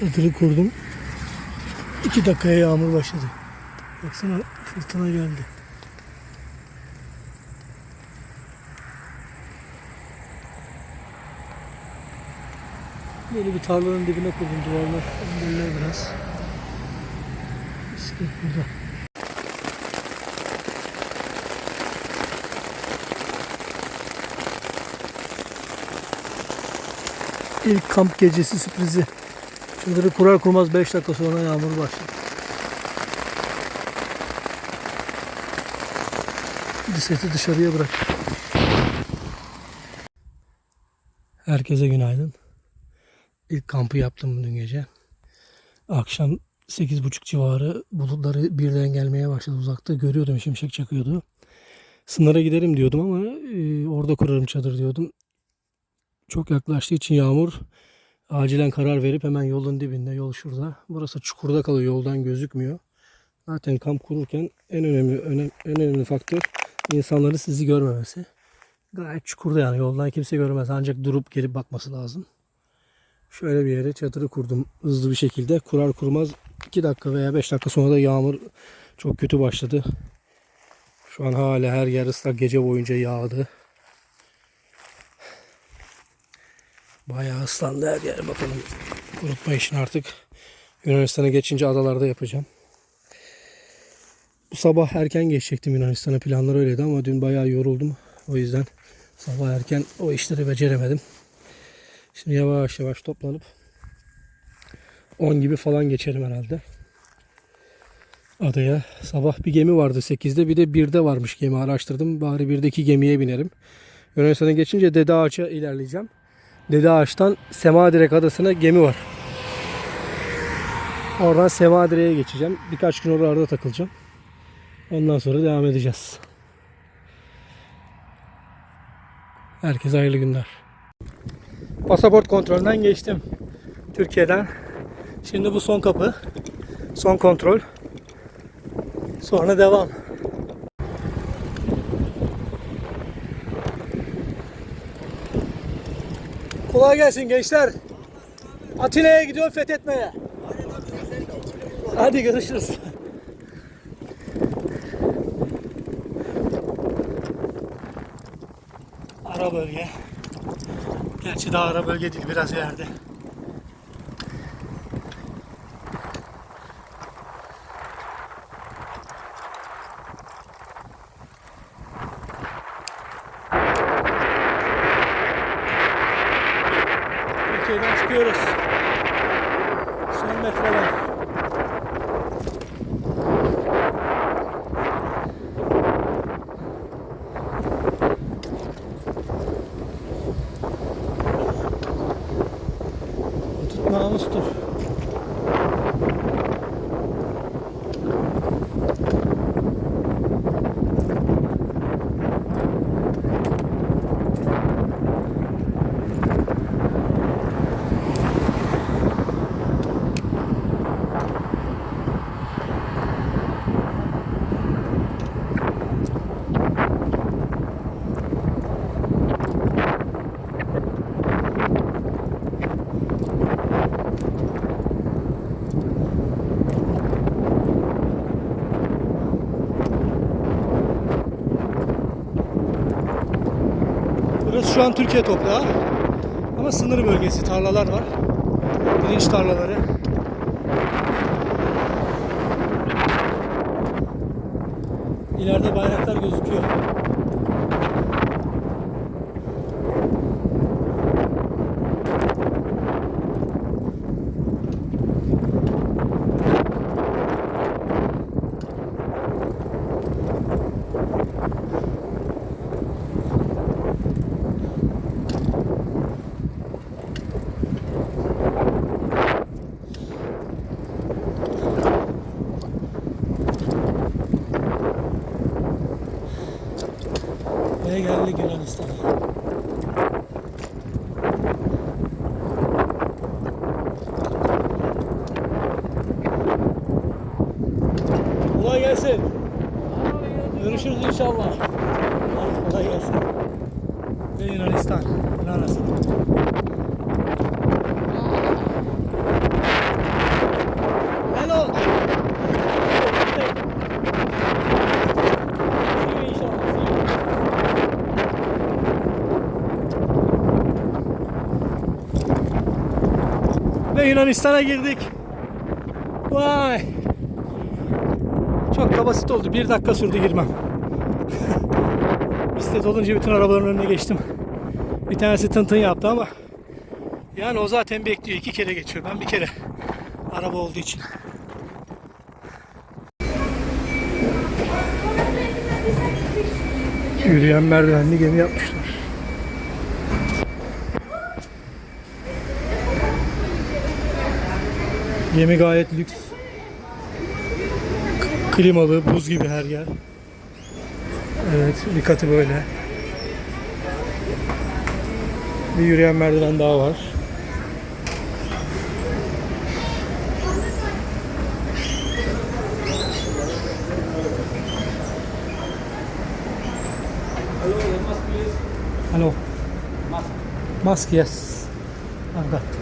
Çadırı kurdum. İki dakikaya yağmur başladı. Baksana fırtına geldi. Böyle bir tarlanın dibine kurdum duvarlar. Engeller biraz. Bisiklet burada. İlk kamp gecesi sürprizi. Çadırı kurar kurmaz 5 dakika sonra yağmur başladı. Bisikleti dışarıya bırak. Herkese günaydın. İlk kampı yaptım dün gece. Akşam 8.30 civarı bulutları birden gelmeye başladı uzakta. Görüyordum şimşek çakıyordu. Sınıra giderim diyordum ama e, orada kurarım çadır diyordum. Çok yaklaştığı için yağmur acilen karar verip hemen yolun dibinde yol şurada. Burası çukurda kalıyor yoldan gözükmüyor. Zaten kamp kururken en önemli önem, en önemli faktör insanların sizi görmemesi. Gayet çukurda yani yoldan kimse görmez ancak durup gelip bakması lazım. Şöyle bir yere çadırı kurdum hızlı bir şekilde. Kurar kurmaz 2 dakika veya 5 dakika sonra da yağmur çok kötü başladı. Şu an hala her yer ıslak gece boyunca yağdı. Bayağı ıslandı her yer bakalım. Kurutma işini artık Yunanistan'a geçince adalarda yapacağım. Bu sabah erken geçecektim Yunanistan'a planlar öyleydi ama dün bayağı yoruldum. O yüzden sabah erken o işleri beceremedim. Şimdi yavaş yavaş toplanıp 10 gibi falan geçerim herhalde. Adaya sabah bir gemi vardı 8'de bir de 1'de varmış gemi araştırdım. Bari 1'deki gemiye binerim. Yunanistan'a geçince Dede Ağaç'a ilerleyeceğim. Dede Ağaç'tan Semadirek Adası'na gemi var. Oradan Semadire'ye geçeceğim. Birkaç gün oralarda takılacağım. Ondan sonra devam edeceğiz. Herkese hayırlı günler. Pasaport kontrolünden geçtim. Türkiye'den. Şimdi bu son kapı. Son kontrol. Sonra devam. Kolay gelsin gençler. Atina'ya gidiyor fethetmeye. Hadi görüşürüz. Ara bölge. Gerçi daha ara bölge değil biraz ileride. Türkiye'den çıkıyoruz. Son metrolar. Tut namustur. Burası şu an Türkiye toprağı. Ama sınır bölgesi, tarlalar var. Pirinç tarlaları. İleride bayraklar gözüküyor. Ve geldik Yunanistan'a. Kolay gelsin. Görüşürüz inşallah. Hadi kolay gelsin. Ve Yunanistan. Yunanistan. Ve Yunanistan'a girdik. Vay. Çok da basit oldu. Bir dakika sürdü girmem. Bisiklet olunca bütün arabaların önüne geçtim. Bir tanesi tın tın yaptı ama yani o zaten bekliyor. iki kere geçiyor. Ben bir kere. Araba olduğu için. Yürüyen merdivenli gemi yapmışlar. Gemi gayet lüks. Klimalı, buz gibi her yer. Evet, bir katı böyle. Bir yürüyen merdiven daha var. Hello. Mask, yes. I've got.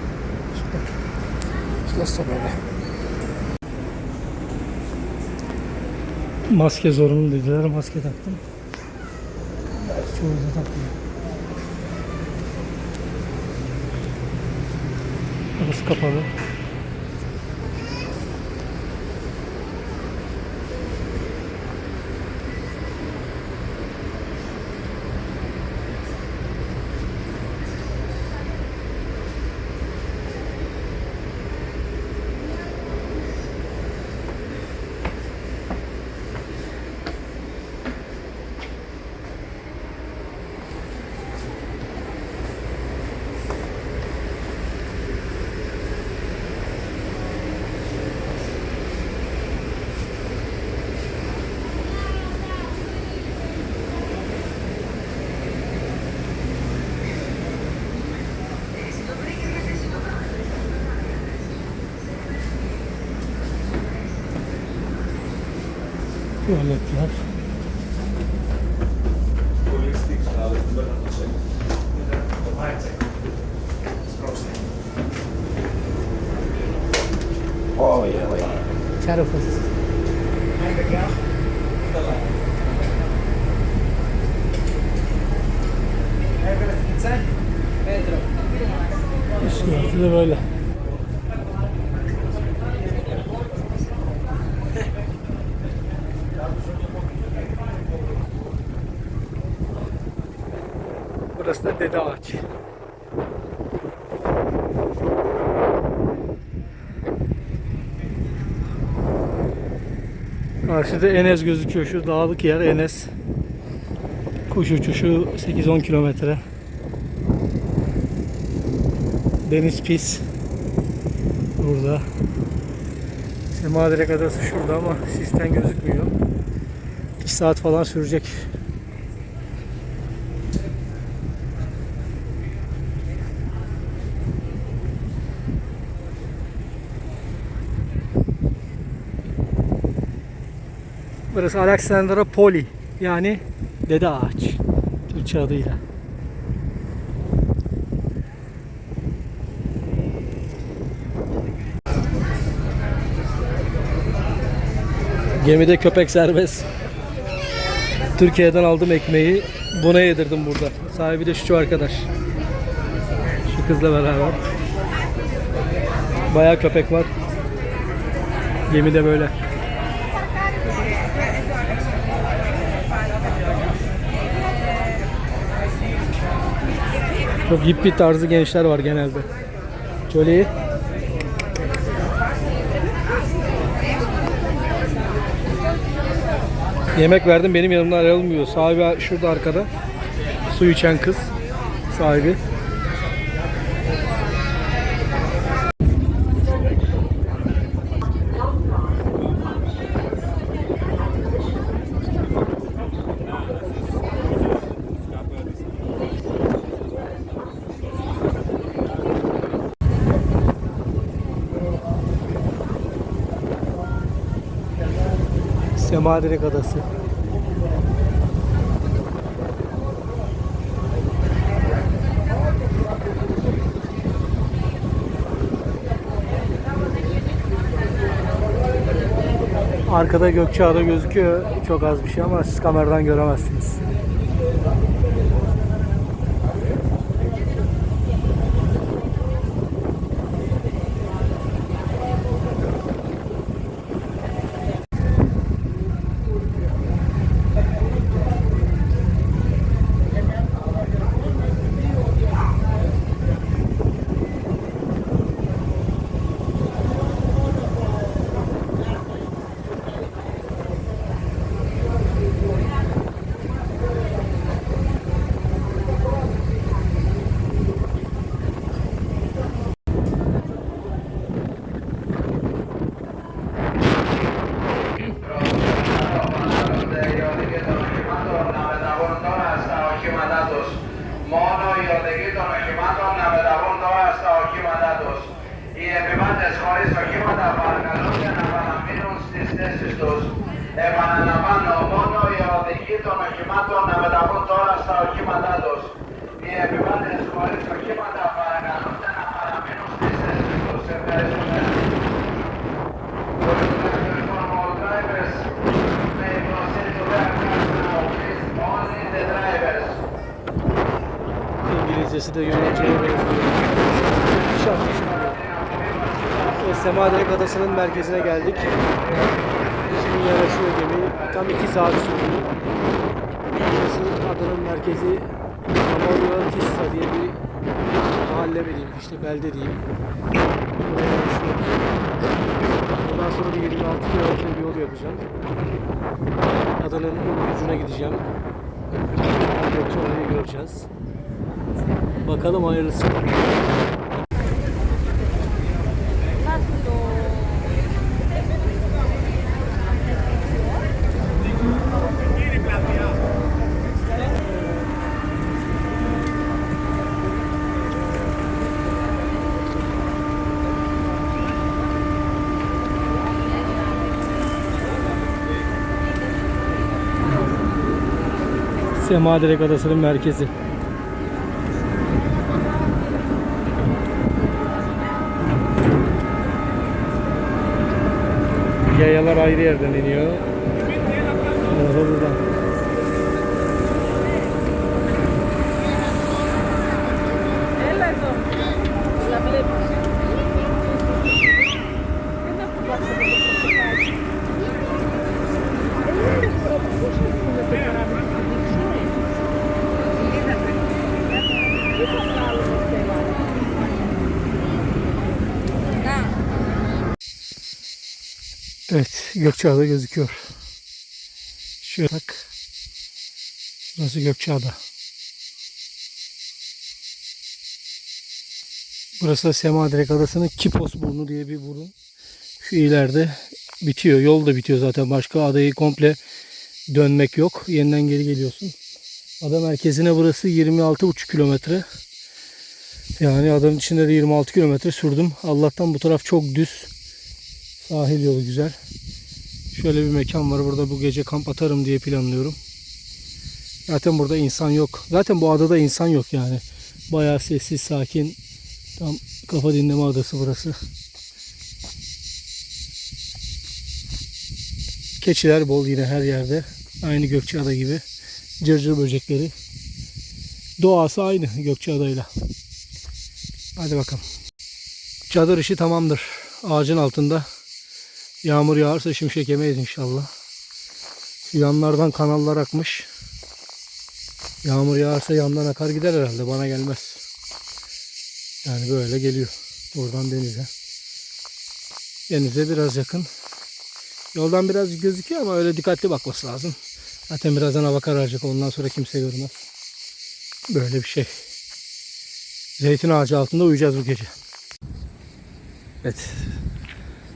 Nasıl böyle? Maske zorunlu dediler. Maske taktım. Çoğu da takmıyor. Burası kapalı. Üstü de böyle. Burası da Dede Ağaç. Karşıda Enes gözüküyor. Şu dağlık yer Enes. Kuş uçuşu 8-10 kilometre. Deniz pis. Burada. Semadirek Adası şurada ama sistem gözükmüyor. 2 saat falan sürecek. Burası Alexandra Poli yani Dede Ağaç Türkçe adıyla. Gemide köpek serbest. Türkiye'den aldım ekmeği. Buna yedirdim burada. Sahibi de şu arkadaş. Şu kızla beraber. Bayağı köpek var. Gemide böyle. Çok hippie tarzı gençler var genelde. Şöyle Yemek verdim benim yanımdan ayrılmıyor. Sahibi şurada arkada. Su içen kız. Sahibi. Semadirek Adası. Arkada Gökçeada gözüküyor. Çok az bir şey ama siz kameradan göremezsiniz. Mandados. Y epimantes joris aquí manda para calucia navalaminus distesistus. Efesus Normal drivers may proceed to their cars now. Please only the drivers. İngilizcesi de Yunanca'ya benziyor. Şarkı E, Semadirek Adası'nın merkezine geldik. Şimdi yanaşıyor gemi. Tam 2 saat sürdü. Burası adanın merkezi Amoryo Tissa diye bir mahalle mi diyeyim, işte belde diyeyim. Buraya yanaşıyor. Ondan sonra bir 26 kilometre bir yol yapacağım. Adanın ucuna gideceğim. Orayı göreceğiz. Bakalım hayırlısı. Semadirek Adası'nın merkezi. Yayalar ayrı yerden iniyor. Araba buradan. Evet, Gökçeada gözüküyor. Şöyle bak. Burası Gökçeada. Burası da Semadirek Adası'nın Kipos burnu diye bir burun. Şu ileride bitiyor. Yol da bitiyor zaten. Başka adayı komple dönmek yok. Yeniden geri geliyorsun. Ada merkezine burası 26,5 kilometre. Yani adanın içinde de 26 kilometre sürdüm. Allah'tan bu taraf çok düz. Sahil yolu güzel. Şöyle bir mekan var. Burada bu gece kamp atarım diye planlıyorum. Zaten burada insan yok. Zaten bu adada insan yok yani. Bayağı sessiz, sakin. Tam kafa dinleme adası burası. Keçiler bol yine her yerde. Aynı Gökçeada gibi. Cırcır böcekleri. Doğası aynı Gökçeada'yla. Hadi bakalım. Çadır işi tamamdır. Ağacın altında Yağmur yağarsa şimşek yemeyiz inşallah. Şu yanlardan kanallar akmış. Yağmur yağarsa yandan akar gider herhalde. Bana gelmez. Yani böyle geliyor. Buradan denize. Denize biraz yakın. Yoldan biraz gözüküyor ama öyle dikkatli bakması lazım. Zaten birazdan hava kararacak. Ondan sonra kimse görmez. Böyle bir şey. Zeytin ağacı altında uyuyacağız bu gece. Evet.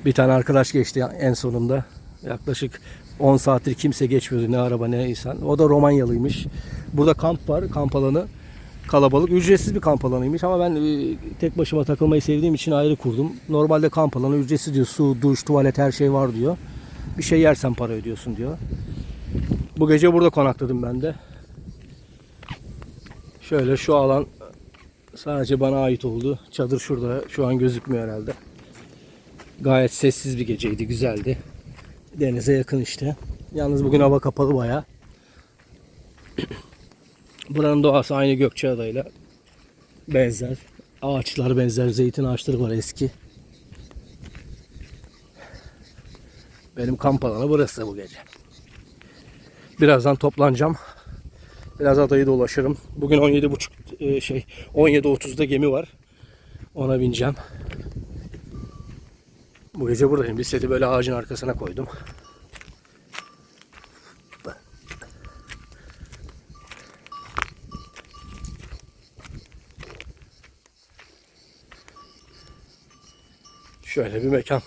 Bir tane arkadaş geçti en sonunda. Yaklaşık 10 saattir kimse geçmiyordu. Ne araba ne insan. O da Romanyalıymış. Burada kamp var. Kamp alanı kalabalık. Ücretsiz bir kamp alanıymış ama ben e, tek başıma takılmayı sevdiğim için ayrı kurdum. Normalde kamp alanı ücretsiz diyor. Su, duş, tuvalet her şey var diyor. Bir şey yersen para ödüyorsun diyor. Bu gece burada konakladım ben de. Şöyle şu alan sadece bana ait oldu. Çadır şurada. Şu an gözükmüyor herhalde. Gayet sessiz bir geceydi, güzeldi. Denize yakın işte. Yalnız bugün hava kapalı baya. Buranın doğası aynı Gökçeada'yla benzer. Ağaçlar benzer, zeytin ağaçları var eski. Benim kamp alanı burası bu gece. Birazdan toplanacağım. Biraz adayı dolaşırım. Bugün 17.30 e, şey 17.30'da gemi var. Ona bineceğim. Bu gece buradayım. Bisikleti böyle ağacın arkasına koydum. Şöyle bir mekan.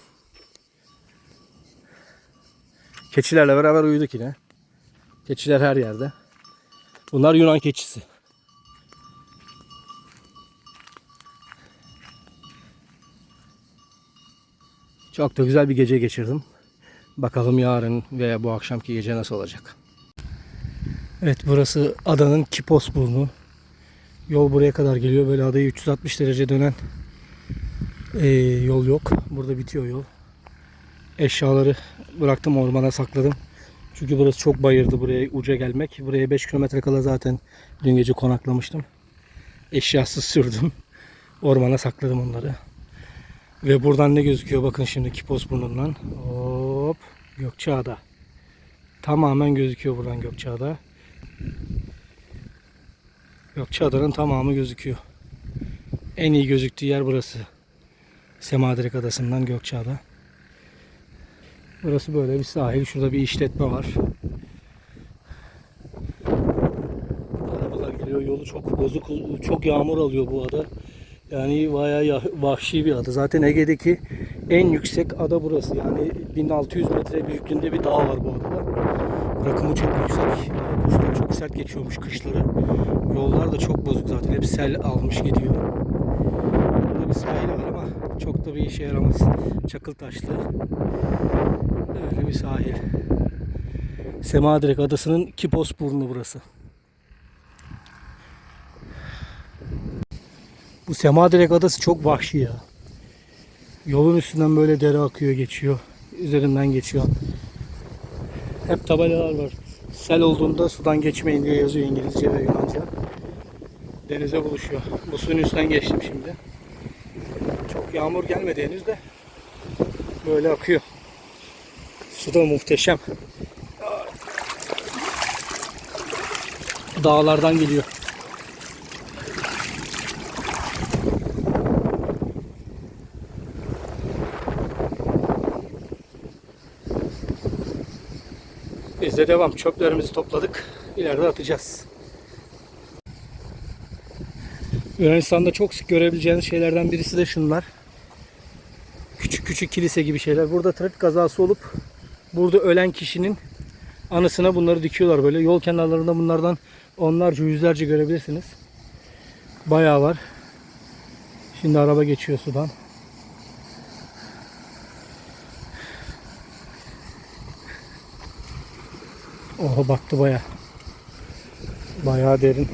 Keçilerle beraber uyuduk yine. Keçiler her yerde. Bunlar Yunan keçisi. Çok da güzel bir gece geçirdim. Bakalım yarın veya bu akşamki gece nasıl olacak. Evet burası adanın Kipos burnu. Yol buraya kadar geliyor. Böyle adayı 360 derece dönen eee, yol yok. Burada bitiyor yol. Eşyaları bıraktım ormana sakladım. Çünkü burası çok bayırdı buraya uca gelmek. Buraya 5 kilometre kala zaten dün gece konaklamıştım. Eşyasız sürdüm. Ormana sakladım onları. Ve buradan ne gözüküyor bakın şimdi Kipos burnundan. Hop Gökçeada. Tamamen gözüküyor buradan Gökçeada. Gökçeada'nın tamamı gözüküyor. En iyi gözüktüğü yer burası. Semadirek Adası'ndan Gökçeada. Burası böyle bir sahil. Şurada bir işletme var. Arabalar geliyor. Yolu çok bozuk. Çok yağmur alıyor bu ada. Yani bayağı ya- vahşi bir ada. Zaten Ege'deki en yüksek ada burası. Yani 1600 metre büyüklüğünde bir dağ var bu adada. Rakımı çok yüksek. Kuşlar çok sert geçiyormuş kışları. Yollar da çok bozuk zaten. Hep sel almış gidiyor. Burada bir sahil var ama çok da bir işe yaramaz. Çakıl taşlı. Öyle bir sahil. Semadirek Adası'nın Kipos burnu burası. Bu Semadirek Adası çok vahşi ya. Yolun üstünden böyle dere akıyor geçiyor. Üzerinden geçiyor. Hep tabelalar var. Sel olduğunda sudan geçmeyin diye yazıyor İngilizce ve Yunanca. Denize buluşuyor. Bu suyun üstünden geçtim şimdi. Çok yağmur gelmedi henüz de. Böyle akıyor. Su da muhteşem. Dağlardan geliyor. De devam. Çöplerimizi topladık. İleride atacağız. Yunanistan'da çok sık görebileceğiniz şeylerden birisi de şunlar. Küçük küçük kilise gibi şeyler. Burada trafik kazası olup burada ölen kişinin anısına bunları dikiyorlar böyle. Yol kenarlarında bunlardan onlarca yüzlerce görebilirsiniz. Bayağı var. Şimdi araba geçiyor sudan. Oha battı baya. Bayağı derin.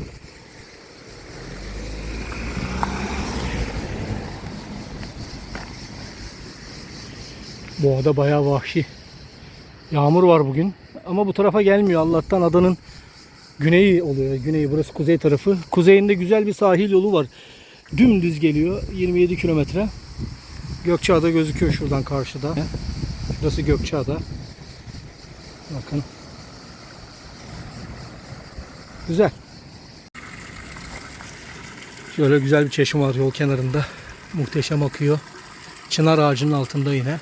Bu ada bayağı vahşi. Yağmur var bugün. Ama bu tarafa gelmiyor. Allah'tan adanın güneyi oluyor. Güneyi burası kuzey tarafı. Kuzeyinde güzel bir sahil yolu var. Dümdüz geliyor. 27 kilometre. Gökçeada gözüküyor şuradan karşıda. Şurası Gökçeada. Bakın. Güzel. Şöyle güzel bir çeşme var yol kenarında. Muhteşem akıyor. Çınar ağacının altında yine.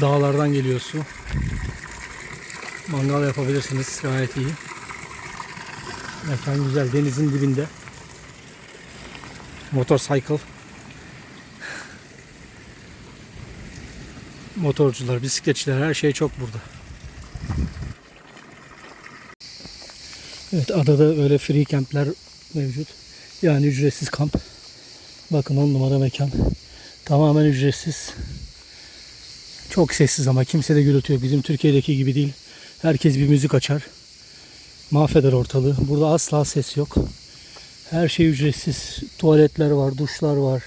Dağlardan geliyor su. Mangal yapabilirsiniz. Gayet iyi. Mekan güzel. Denizin dibinde. Motorcycle. Motorcular, bisikletçiler her şey çok burada. Evet adada öyle free campler mevcut. Yani ücretsiz kamp. Bakın on numara mekan. Tamamen ücretsiz. Çok sessiz ama kimse de gürültü yok. Bizim Türkiye'deki gibi değil. Herkes bir müzik açar. Mahveder ortalığı. Burada asla ses yok. Her şey ücretsiz. Tuvaletler var, duşlar var.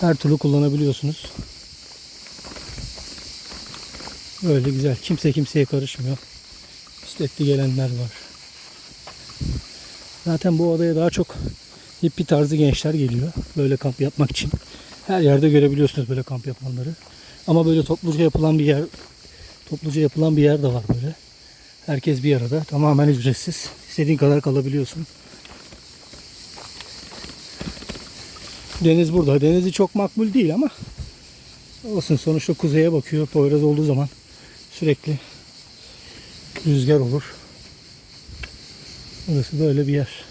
Her türlü kullanabiliyorsunuz. Böyle güzel. Kimse kimseye karışmıyor. Bisikletli gelenler var. Zaten bu adaya daha çok hippi tarzı gençler geliyor. Böyle kamp yapmak için. Her yerde görebiliyorsunuz böyle kamp yapanları. Ama böyle topluca yapılan bir yer topluca yapılan bir yer de var böyle. Herkes bir arada. Tamamen ücretsiz. İstediğin kadar kalabiliyorsun. Deniz burada. Denizi çok makbul değil ama olsun sonuçta kuzeye bakıyor. Poyraz olduğu zaman sürekli rüzgar olur. Burası böyle bir yer.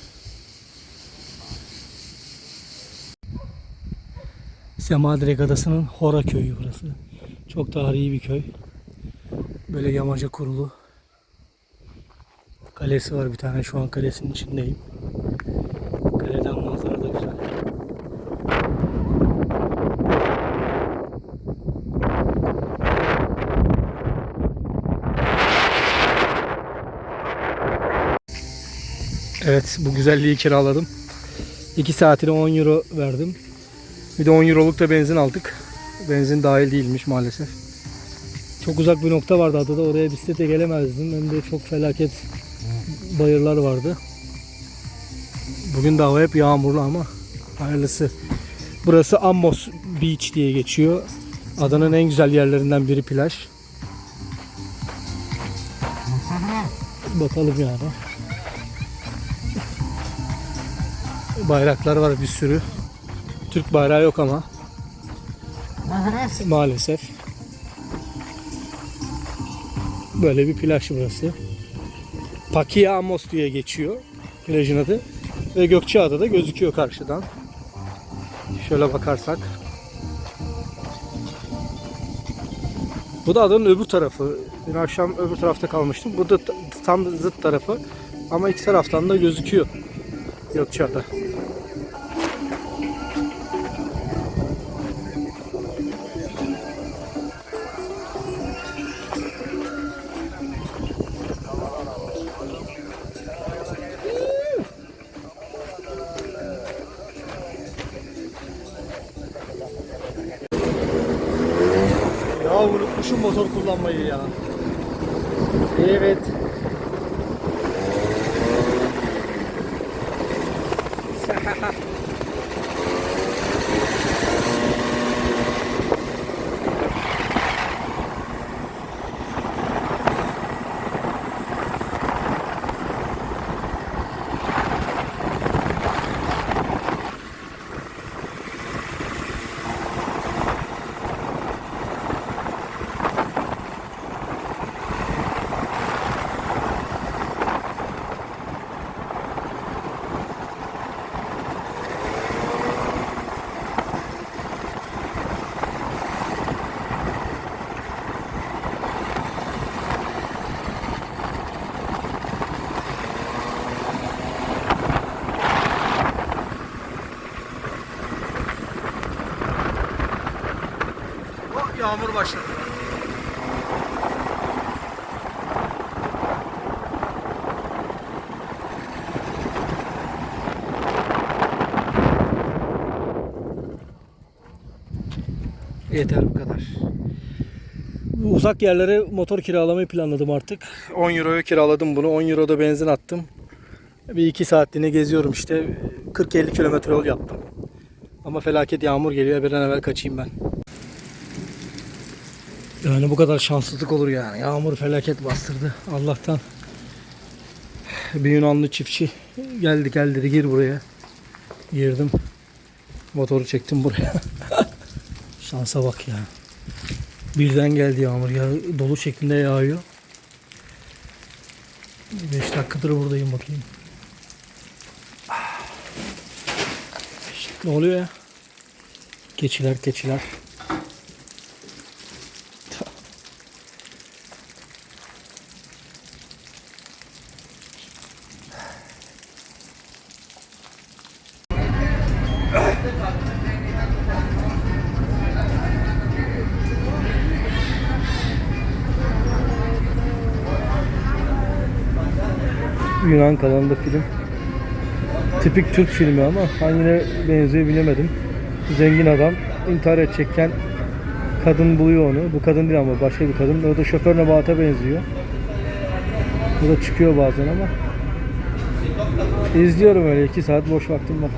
Semadirek Adası'nın Hora köyü burası. Çok tarihi bir köy. Böyle yamaca kurulu. Kalesi var bir tane. Şu an kalesinin içindeyim. Kaleden manzara da güzel. Evet bu güzelliği kiraladım. 2 saatine 10 euro verdim. Bir de 10 euroluk da benzin aldık. Benzin dahil değilmiş maalesef. Çok uzak bir nokta vardı adada. Oraya bisiklete gelemezdim. Hem de çok felaket bayırlar vardı. Bugün de hava hep yağmurlu ama hayırlısı. Burası Amos Beach diye geçiyor. Adanın en güzel yerlerinden biri plaj. Bakalım yani. Bayraklar var bir sürü. Türk bayrağı yok ama maalesef. Böyle bir plaj burası. Pakia Amos diye geçiyor plajın adı. Ve Gökçeada da gözüküyor karşıdan. Şöyle bakarsak. Bu da adanın öbür tarafı. Dün akşam öbür tarafta kalmıştım. Bu da tam zıt tarafı. Ama iki taraftan da gözüküyor. Gökçeada. Motor kullanmayı ya. Evet. Yağmur başladı. Yeter bu kadar. Bu Uzak yerlere motor kiralamayı planladım artık. 10 euroya kiraladım bunu. 10 euroda benzin attım. Bir iki saatliğine geziyorum işte. 40-50 kilometre yol yaptım. Ama felaket yağmur geliyor. Bir an evvel kaçayım ben. Yani bu kadar şanssızlık olur yani. Yağmur felaket bastırdı. Allah'tan bir Yunanlı çiftçi geldi gel dedi gir buraya. Girdim. Motoru çektim buraya. Şansa bak ya. Birden geldi yağmur. Ya, dolu şeklinde yağıyor. 5 dakikadır buradayım bakayım. Ah. Ne oluyor ya? Keçiler keçiler. Yunan kanalında film. Tipik Türk filmi ama hangine benziyor bilemedim. Zengin adam intihar edecekken kadın buluyor onu. Bu kadın değil ama başka bir kadın. O da şoför Nebat'a benziyor. Bu da çıkıyor bazen ama. İzliyorum öyle 2 saat boş vaktim var.